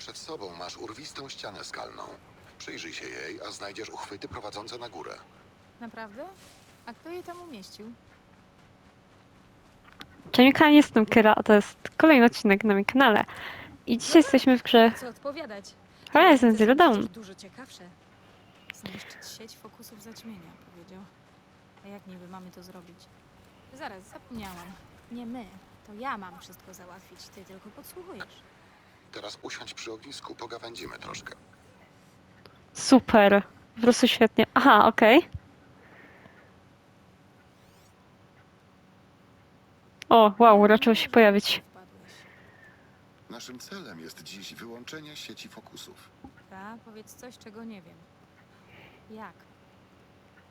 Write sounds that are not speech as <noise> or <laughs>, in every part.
Przed sobą masz urwistą ścianę skalną. Przyjrzyj się jej, a znajdziesz uchwyty prowadzące na górę. Naprawdę? A kto je tam umieścił? Cześć, jestem Kyra, a to jest kolejny odcinek na moim kanale. I dzisiaj jesteśmy w grze Co odpowiadać? Horizon Zero Dawn. dużo ciekawsze. Zniszczyć sieć fokusów zaćmienia, powiedział. A jak niby mamy to zrobić? Zaraz, zapomniałam. Nie my. To ja mam wszystko załatwić, ty tylko podsłuchujesz. Teraz usiądź przy ognisku, pogawędzimy troszkę. Super. Po prostu świetnie. Aha, okej. O, wow, raczył się pojawić. Naszym celem jest dziś wyłączenie sieci fokusów. Ta, powiedz coś, czego nie wiem. Jak?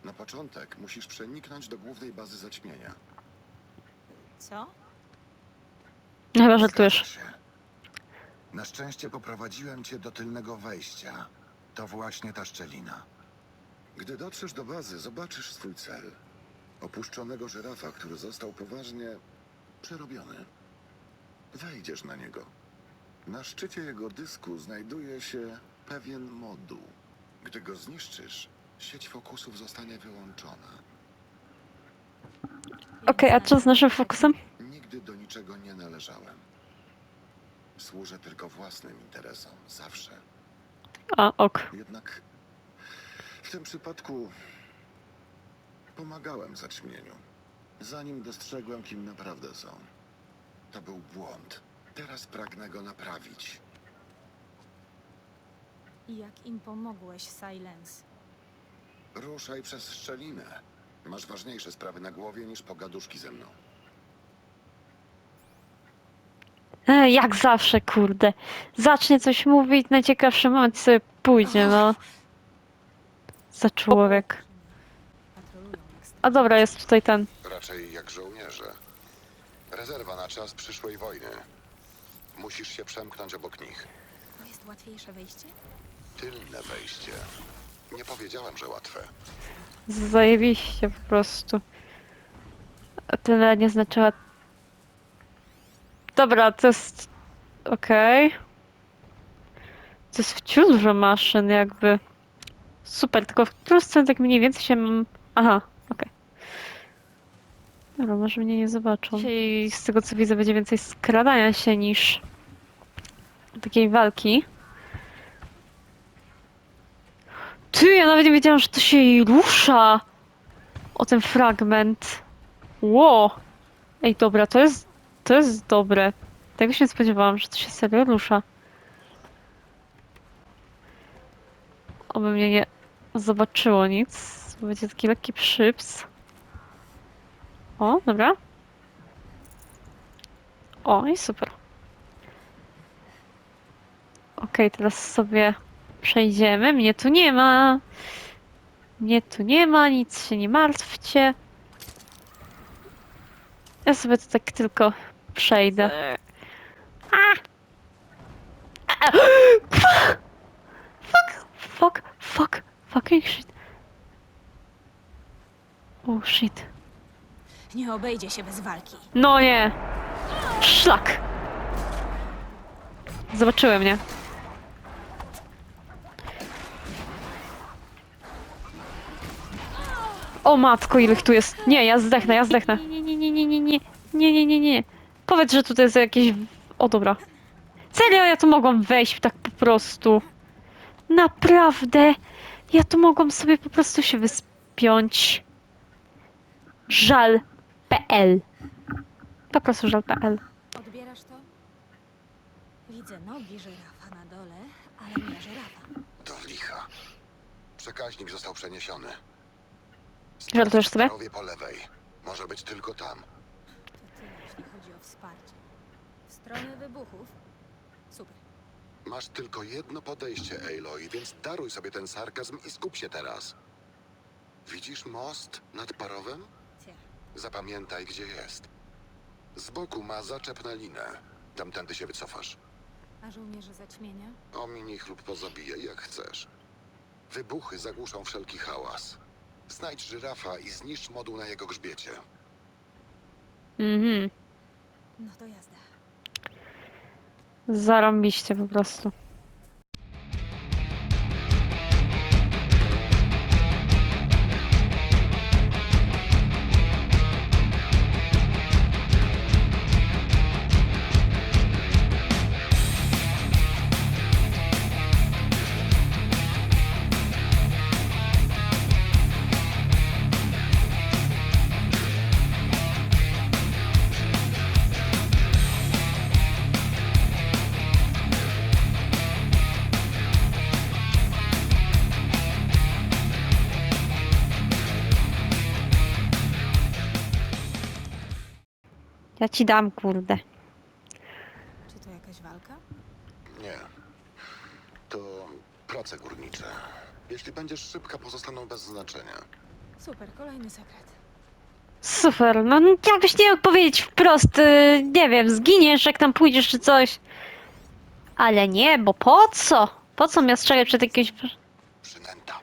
Na początek musisz przeniknąć do głównej bazy zaćmienia. Co? No Chyba żartujesz. Zgadza się. Na szczęście poprowadziłem cię do tylnego wejścia. To właśnie ta szczelina. Gdy dotrzesz do bazy, zobaczysz swój cel. Opuszczonego żyrafa, który został poważnie przerobiony. Wejdziesz na niego. Na szczycie jego dysku znajduje się pewien moduł. Gdy go zniszczysz, sieć fokusów zostanie wyłączona. Okej, a co z naszym fokusem? Nigdy do niczego nie należałem. Służę tylko własnym interesom, zawsze. A, ok. Jednak w tym przypadku pomagałem zaćmieniu, zanim dostrzegłem, kim naprawdę są. To był błąd. Teraz pragnę go naprawić. I jak im pomogłeś, Silence? Ruszaj przez szczelinę. Masz ważniejsze sprawy na głowie niż pogaduszki ze mną. E, jak zawsze, kurde. Zacznie coś mówić, najciekawszy moment sobie pójdzie, no. Za człowiek. A dobra, jest tutaj ten. Raczej jak żołnierze. Rezerwa na czas przyszłej wojny. Musisz się przemknąć obok nich. To jest łatwiejsze wejście? Tylne wejście. Nie powiedziałem, że łatwe. Zajebiście po prostu. Tyle nie znaczyła. Dobra, to jest. Okej. To jest wciąż dużo maszyn, jakby. Super, tylko w którą stronę tak mniej więcej się mam. Aha, okej. Dobra, może mnie nie zobaczą. Dzisiaj z tego co widzę będzie więcej skradania się niż takiej walki. Ty, ja nawet nie wiedziałam, że to się jej rusza. O ten fragment. Ło! Ej, dobra, to jest, to jest dobre. Tego się nie spodziewałam, że to się serio rusza. Oby mnie nie zobaczyło nic. Będzie taki lekki przyps. O, dobra. O, i super. Okej, teraz sobie przejdziemy. Mnie tu nie ma. Mnie tu nie ma, nic się nie martwcie. Ja sobie to tak tylko przejdę. Fuck! Fuck! Fuck! Fucking shit. Oh shit. Nie obejdzie się bez walki. No nie! Szlak! Zobaczyły mnie. O matko, ile ich tu jest. Nie, ja zdechnę, ja zdechnę. Nie, nie, nie, nie, nie, nie, nie, nie, nie, nie. Powiedz, że tutaj jest jakieś... O, dobra. Serio, ja tu mogłam wejść tak po prostu. Naprawdę. Ja tu mogłam sobie po prostu się wyspiąć. Żal.pl Po prostu żal.pl Odbierasz to? Widzę nogi żyrafa na dole, ale nie żyrafa. Do licha. Przekaźnik został przeniesiony. Żartujesz sobie? Starowie po lewej. Może być tylko tam. To tyle, jeśli chodzi o wsparcie. W stronę wybuchów? Super. Masz tylko jedno podejście, Aloy, więc daruj sobie ten sarkazm i skup się teraz. Widzisz most nad parowem? Cia. Zapamiętaj, gdzie jest. Z boku ma zaczep na linę. Tamtędy się wycofasz. A żołnierze zaćmienia? Omiń ich lub pozabijaj, jak chcesz. Wybuchy zagłuszą wszelki hałas. Znajdź żyrafa i zniszcz moduł na jego grzbiecie. Mhm. No to jazda. Zarąbiście po prostu. Ja ci dam, kurde. Czy to jakaś walka? Nie. To prace górnicze. Jeśli będziesz szybka, pozostaną bez znaczenia. Super, kolejny sekret. Super, no jakbyś nie mógł powiedzieć wprost, y, nie wiem, zginiesz jak tam pójdziesz czy coś. Ale nie, bo po co? Po co miał strzegać przed jakimś... Przynęta.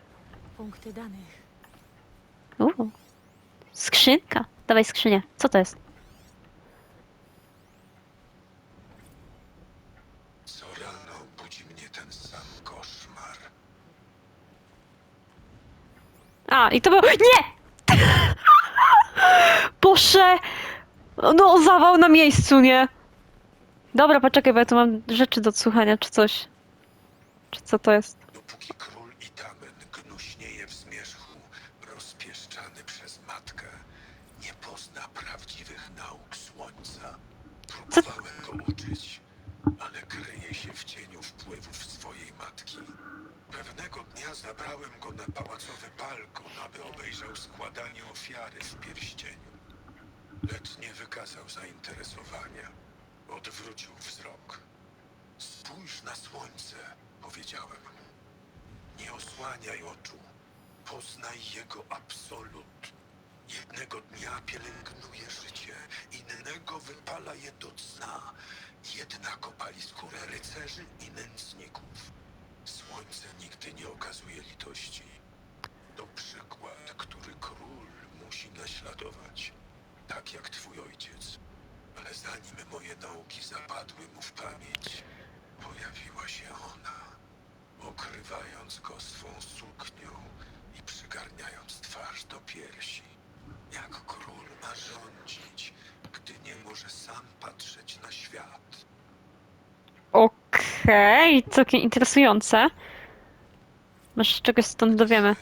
Punkty danych. Uuu. Skrzynka. Dawaj skrzynię. Co to jest? Co rano budzi mnie ten sam koszmar. A, i to było... Nie! <laughs> Boże! No, zawał na miejscu, nie? Dobra, poczekaj, bo ja tu mam rzeczy do odsłuchania, czy coś. Czy co to jest król Itamen gnuśnieje w zmierzchu, rozpieszczany przez matkę, nie pozna prawdziwych nauk słońca. Co- Próbowałem go uczyć, ale kryje się w cieniu wpływów swojej matki. Pewnego dnia zabrałem go na pałacowy balkon, aby obejrzał składanie ofiary w pierścieniu. Lecz nie wykazał zainteresowania. Odwrócił wzrok. Spójrz na słońce, powiedziałem mu. Nie osłaniaj oczu. Poznaj jego absolut. Jednego dnia pielęgnuje życie, innego wypala je do cna. Jednak opali skórę rycerzy i nędzników. Słońce nigdy nie okazuje litości. To przykład, który król musi naśladować. Tak jak twój ojciec. Ale zanim moje nauki zapadły mu w pamięć, pojawiła się ona, okrywając go swą suknią i przygarniając twarz do piersi. Jak król ma rządzić, gdy nie może sam patrzeć na świat? Okej, całkiem interesujące. Może się czegoś stąd dowiemy.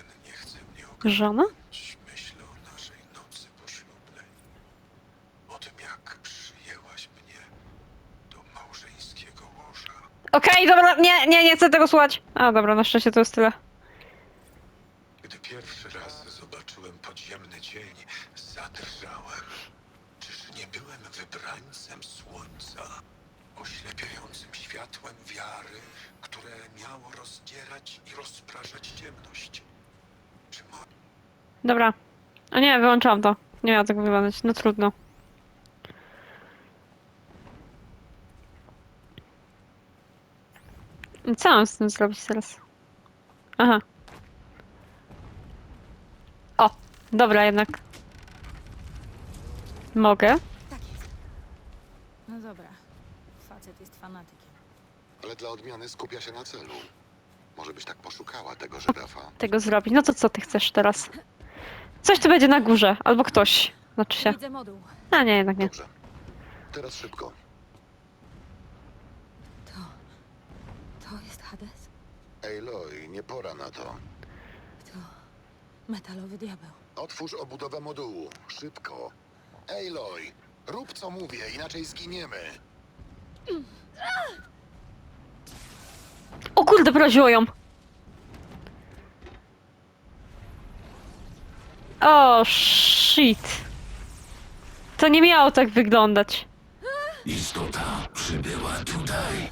Nie Żona? ogarnąć. Myślę. Okej, dobra, nie, nie, nie chcę tego słuchać. A, dobra, na szczęście to jest tyle. Gdy pierwszy raz zobaczyłem podziemny cień, zadrżałem. Czyż nie byłem wybrańcem słońca, oślepiającym światłem wiary, które miało rozdzierać i rozpraszać ciemność? Czy mo... Dobra. O nie, wyłączałam to. Nie miała tak wyglądać. No trudno. I co mam z tym zrobić teraz? Aha. O, dobra jednak. Mogę. Tak jest. No dobra. Jest fanatykiem. Ale dla odmiany skupia się na celu. Może byś tak poszukała tego żyrafa. Tego zrobić. No to co ty chcesz teraz? Coś tu będzie na górze. Albo ktoś. Znaczy się. Widzę moduł. A nie, jednak nie. Dobrze. Teraz szybko. To... To jest Hades? Aloy, nie pora na to. To... Metalowy diabeł. Otwórz obudowę modułu. Szybko. Aloy, rób co mówię, inaczej zginiemy. O kurde, proziło ją. O, shit. To nie miało tak wyglądać. Istota przybyła tutaj.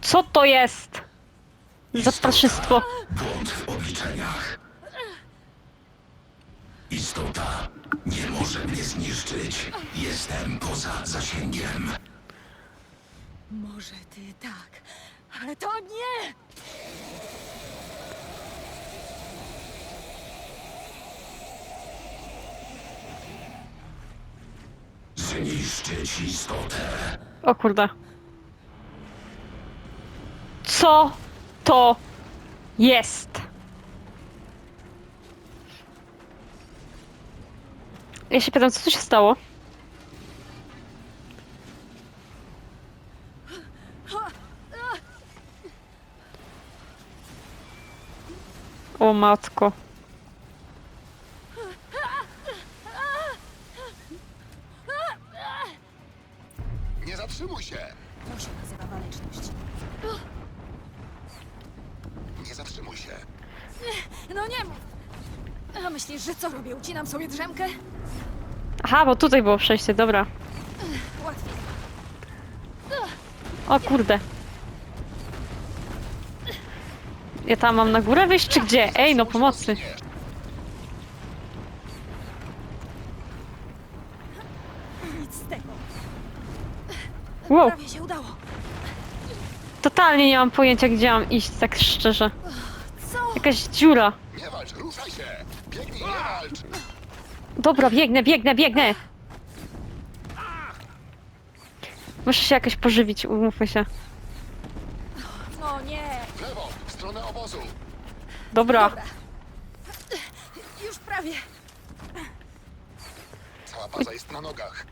Co to jest? Za straszystwo. Błąd w obliczeniach. Istota nie może mnie zniszczyć. Jestem poza zasięgiem. Może ty tak, ale to nie! Zniszczyć istotę. O kurde. Co to jest? Ja się pytam, co tu się stało? O matko. Nie zatrzymuj się! To się nazywa waleczność. Nie zatrzymuj się. No nie mów! A myślisz, że co robię? Ucinam sobie drzemkę? Aha, bo tutaj było przejście, dobra. O kurde. Ja tam mam na górę wyjść, czy gdzie? Ej, no pomocy. Nic z tego. Wow, Prawie się udało. totalnie nie mam pojęcia, gdzie mam iść, tak szczerze. Co? Jakaś dziura. Nie walcz, ruszaj się! Biegnij, nie walcz! Dobra, biegnę, biegnę, biegnę! Muszę się jakoś pożywić, umówmy się. No nie. W lewo, w stronę obozu! Dobra. Dobra. Już prawie. Cała baza jest na nogach.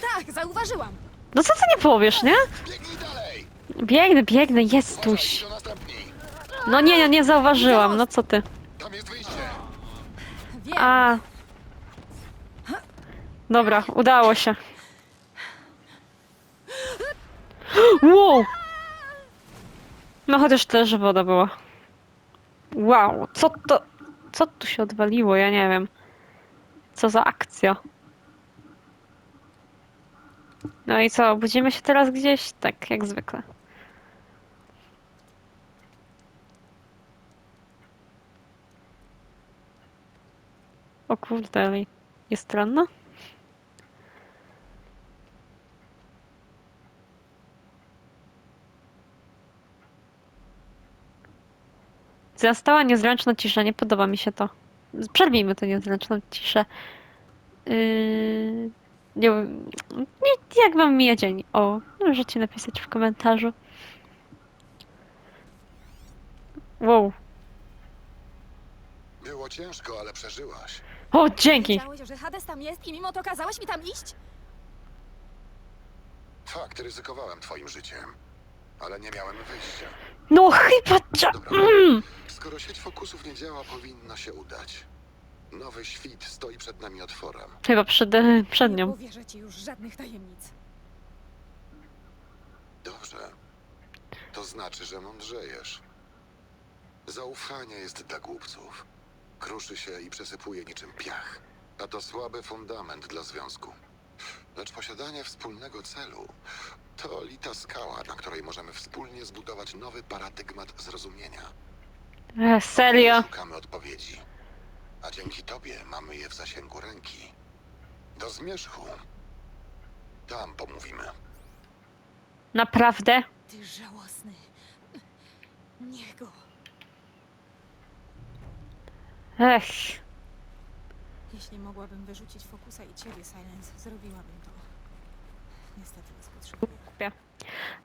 Tak, zauważyłam. No co ty nie powiesz, nie? Biegnij dalej! Biegnę, biegnę, Uważaj, idą następni. No nie, nie, nie zauważyłam, no co ty. Tam jest wyjście. Wiem. A. Dobra, udało się. Wow! No chociaż tyle, że woda była. Wow, co to... Co tu się odwaliło? Ja nie wiem. Co za akcja. No i co, budzimy się teraz gdzieś? Tak, jak zwykle. O kurde, jest ranna? Zastała niezręczna cisza, nie podoba mi się to. Przerwijmy tę niezręczną ciszę. Yy... Nie, wiem, nie, jak wam mija dzień? O, możecie napisać w komentarzu. Wow. Było ciężko, ale przeżyłaś. O, dzięki! Wiedziałeś, że Hades tam jest i mimo to kazałeś mi tam iść? Fakt, ryzykowałem twoim życiem. Ale nie miałem wyjścia. No chyba... Cza... Dobra. Mm. Skoro sieć fokusów nie działa, powinno się udać. Nowy świt stoi przed nami otworem. Chyba przed, przed Nie nią. powierzę ci już żadnych tajemnic. Dobrze. To znaczy, że mądrzejesz. Zaufanie jest dla głupców. Kruszy się i przesypuje niczym piach. A to słaby fundament dla związku. Lecz posiadanie wspólnego celu to lita skała, na której możemy wspólnie zbudować nowy paradygmat zrozumienia. E, serio? Szukamy odpowiedzi. A dzięki tobie mamy je w zasięgu ręki. Do zmierzchu. Tam pomówimy. Naprawdę? Ty żałosny. Niech go. Ech. Jeśli mogłabym wyrzucić fokusa i ciebie, Silence, zrobiłabym to. Niestety was potrzebuję. Kupię.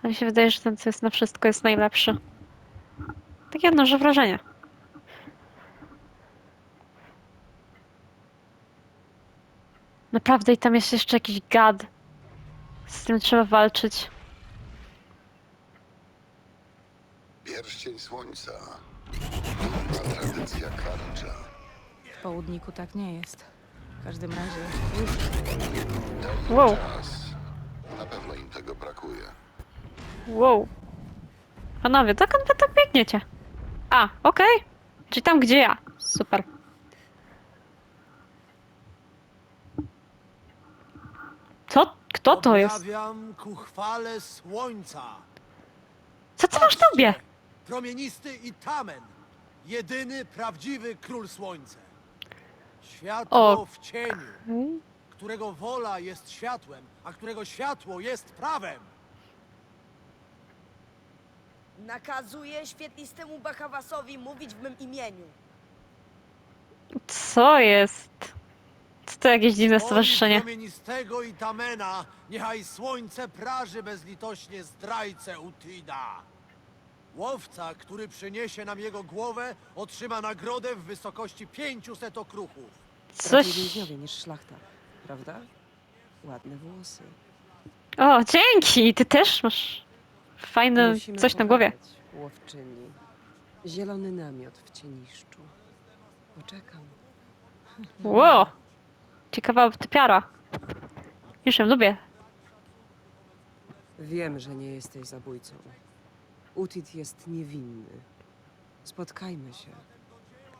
A mi się wydaje, że ten, co jest na wszystko, jest najlepszy. Takie odnoszę wrażenie. Naprawdę, i tam jest jeszcze jakiś gad. Z tym trzeba walczyć. Pierścień słońca. Długa tradycja karcza. W południku tak nie jest. W każdym razie Wow. czas. Na pewno im tego brakuje. Wow. Panowie, dokąd wy tak biegniecie? A, okej. Czyli tam, gdzie ja. Super. Co? Kto to jest? Objawiam ku chwale słońca. Co ty masz na łbie? Promienisty i tamen. Jedyny prawdziwy król słońca. Światło O. w cieniu, którego wola jest światłem, a którego światło jest prawem. Nakazuję świetlistemu Bachawasowi mówić w mym imieniu. Co jest? Co to jakieś dziwne stowarzyszenie? promienistego i tamena, niechaj słońce praży bezlitośnie zdrajcę Utida. Łowca, który przyniesie nam jego głowę, otrzyma nagrodę w wysokości 500 okruchów. Coś... Raczej więźniowie niż szlachta, prawda? Ładne włosy. O, dzięki! Ty też masz fajne Musimy coś na głowie. pogadać, Łowczyni. Zielony namiot w cieniszczu. Poczekam. Wow! Ciekawa typiara. Już ją lubię. Wiem, że nie jesteś zabójcą. Utit jest niewinny. Spotkajmy się.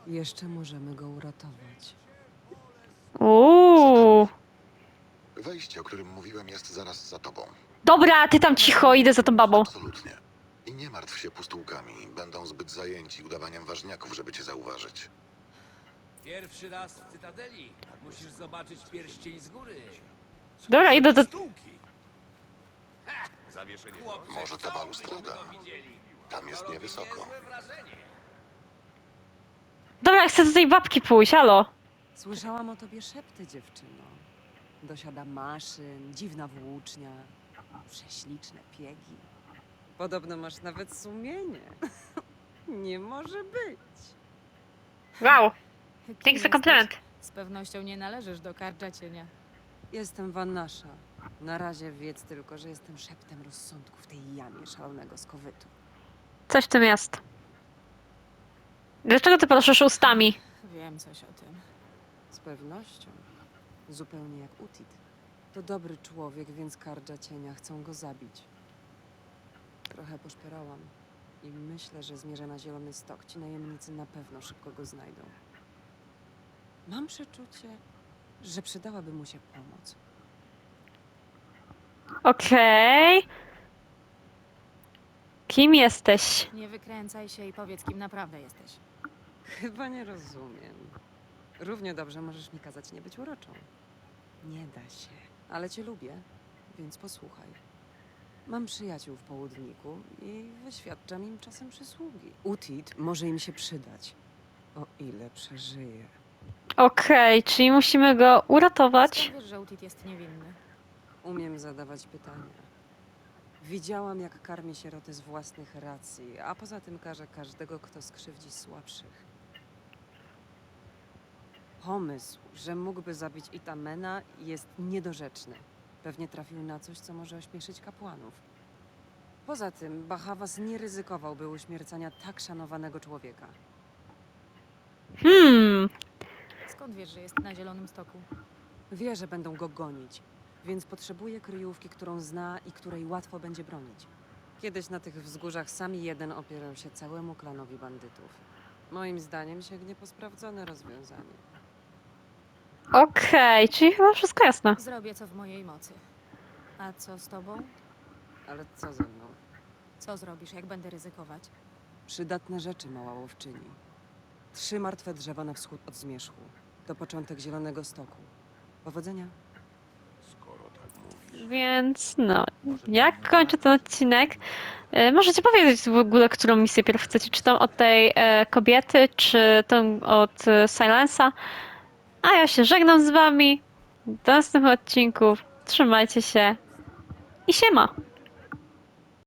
Jeszcze możemy go uratować. Uuu. Wejście, o którym mówiłem, jest zaraz za tobą. Dobra, ty tam cicho, idę za tą babą. Absolutnie. I nie martw się pustułkami. Będą zbyt zajęci udawaniem ważniaków, żeby cię zauważyć. Pierwszy raz w Cytadeli. Musisz zobaczyć pierścień z góry. Dobra, idę do... Może ta balustrada? Tam jest niewysoko. Dobra, chcę do tej babki pójść, halo. Słyszałam o tobie szepty, dziewczyno. Dosiada maszyn, dziwna włócznia, prześliczne piegi. Podobno masz nawet sumienie. <laughs> Nie może być. Wow, Kim dzięki za jesteś? komplement. Z pewnością nie należysz do karcza cienia. Jestem Wannasza. Na razie wiedz tylko, że jestem szeptem rozsądku w tej jamie szalonego skowytu. Coś w tym jest. Dlaczego ty poruszasz ustami? Wiem coś o tym. Z pewnością. Zupełnie jak Utit. To dobry człowiek, więc kardża cienia chcą go zabić. Trochę poszperałam i myślę, że zmierzę na zielony stok. Ci najemnicy na pewno szybko go znajdą. Mam przeczucie, że przydałaby mu się pomoc. Okej. Kim jesteś? Nie wykręcaj się i powiedz, kim naprawdę jesteś. Chyba nie rozumiem. Równie dobrze możesz mi kazać nie być uroczą. Nie da się. Ale cię lubię, więc posłuchaj. Mam przyjaciół w południku i wyświadczam im czasem przysługi. Utit może im się przydać, o ile przeżyje. Okej, czyli musimy go uratować. Skąd wiesz, że Utit jest niewinny? Umiem zadawać pytania. Widziałam, jak karmi sieroty z własnych racji, a poza tym karze każdego, kto skrzywdzi słabszych. Pomysł, że mógłby zabić Itamena, jest niedorzeczny. Pewnie trafił na coś, co może ośmieszyć kapłanów. Poza tym, Bahawas nie ryzykowałby uśmiercania tak szanowanego człowieka. Skąd wiesz, że jest na Zielonym Stoku? Wie, że będą go gonić, więc potrzebuje kryjówki, którą zna i której łatwo będzie bronić. Kiedyś na tych wzgórzach sami jeden opierał się całemu klanowi bandytów. Moim zdaniem sięgnie po sprawdzone rozwiązanie. okej, czyli chyba wszystko jasne. Zrobię co w mojej mocy. A co z tobą? Ale co ze mną? Co zrobisz, jak będę ryzykować? Przydatne rzeczy, mała łowczyni. Trzy martwe drzewa na wschód od zmierzchu. To początek Zielonego Stoku. Powodzenia. Skoro tak mówisz. Więc no, jak kończę ten odcinek? E, możecie powiedzieć w ogóle, którą misję pierw chcecie, czy tą od tej e, kobiety, czy tą od e, Silensa. A ja się żegnam z wami. Do następnych odcinków. Trzymajcie się i siema!